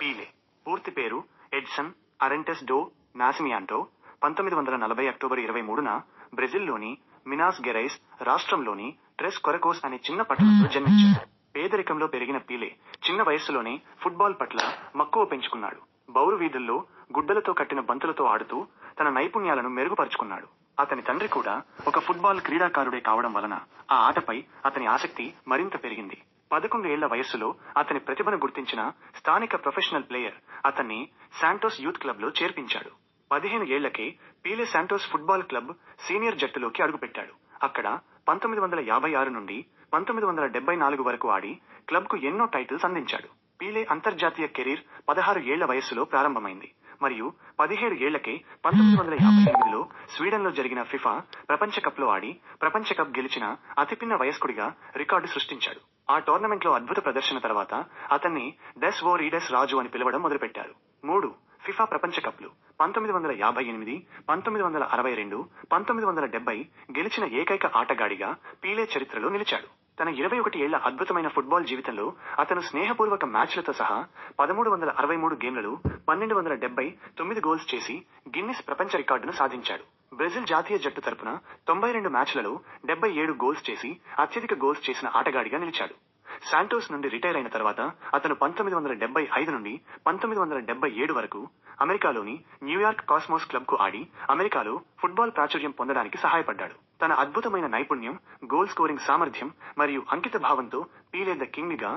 Pele పూర్తి పేరు ఎడ్సన్ అరెంటెస్ do నాసిమియాంటో. పంతొమ్మిది వందల నలభై అక్టోబర్ ఇరవై మూడున బ్రెజిల్లోని మినాస్ గెరైస్ రాష్ట్రంలోని ట్రెస్ కొరకోస్ అనే చిన్న పట్టణంలో జన్మించాడు. పేదరికంలో పెరిగిన పీలే చిన్న వయస్సులోనే ఫుట్బాల్ పట్ల మక్కువ పెంచుకున్నాడు. బౌరు వీధుల్లో గుడ్డలతో కట్టిన బంతులతో ఆడుతూ తన నైపుణ్యాలను మెరుగుపరుచుకున్నాడు. అతని తండ్రి కూడా ఒక ఫుట్బాల్ క్రీడాకారుడే కావడం వలన ఆ ఆటపై అతని ఆసక్తి మరింత పెరిగింది. పదకొండు ఏళ్ళ వయస్సులో అతని ప్రతిభను గుర్తించిన స్థానిక ప్రొఫెషనల్ ప్లేయర్ అతన్ని శాంటోస్ యూత్ క్లబ్లో చేర్పించాడు. పదిహేను ఏళ్ళకే Pele Santos football club senior జట్టులోకి అడుగుపెట్టాడు. అక్కడ పంతొమ్మిది వందల యాభై ఆరు నుండి పంతొమ్మిది వందల డెబ్బై నాలుగు వరకు ఆడి క్లబ్కు ఎన్నో టైటిల్స్ అందించాడు. పీలే అంతర్జాతీయ కెరీర్ పదహారు ఏళ్ళ వయస్సులో ప్రారంభమైంది. మరియు పదిహేడు ఏళ్ళకే పంతొమ్మిది వందల యాభై ఎనిమిదిలో స్వీడన్లో జరిగిన ఫిఫా ప్రపంచ కప్లో ఆడి ప్రపంచ కప్ గెలిచిన అతిపిన్న వయస్కుడిగా రికార్డు సృష్టించాడు. ఆ టోర్నమెంట్లో అద్భుత ప్రదర్శన తర్వాత అతన్ని డెస్ ఓ రీడెస్ రాజు అని పిలవడం మొదలుపెట్టారు. మూడు ఫిఫా ప్రపంచ కప్లు. పంతొమ్మిది వందల యాభై ఎనిమిది పంతొమ్మిది వందల అరవై రెండు పంతొమ్మిది వందల డెబ్బై గెలిచిన ఏకైక ఆటగాడిగా పీలే చరిత్రలో నిలిచాడు. తన ఇరవై ఒకటి ఏళ్ళ అద్భుతమైన ఫుట్బాల్ జీవితంలో అతను స్నేహపూర్వక మ్యాచ్లతో సహా పదమూడు వందల అరవై మూడు గేమ్లలో పన్నెండు వందల డెబ్బై తొమ్మిది గోల్స్ చేసి గిన్నిస్ ప్రపంచ రికార్డును సాధించాడు. బ్రెజిల్ జాతీయ జట్టు తరపున తొంభై రెండు మ్యాచ్లలో డెబ్బై ఏడు గోల్స్ చేసి అత్యధిక గోల్స్ చేసిన ఆటగాడిగా నిలిచాడు. శాంటోస్ నుండి రిటైర్ అయిన తర్వాత అతను పంతొమ్మిది వందల డెబ్బై ఐదు నుండి పంతొమ్మిది వందల డెబ్బై ఏడు వరకు అమెరికాలోని న్యూయార్క్ కాస్మోస్ క్లబ్కు ఆడి అమెరికాలో ఫుట్బాల్ ప్రాచుర్యం పొందడానికి సహాయపడ్డాడు. తన అద్భుతమైన నైపుణ్యం గోల్ స్కోరింగ్ సామర్థ్యం మరియు అంకిత భావంతో పీలేద కింగ్గా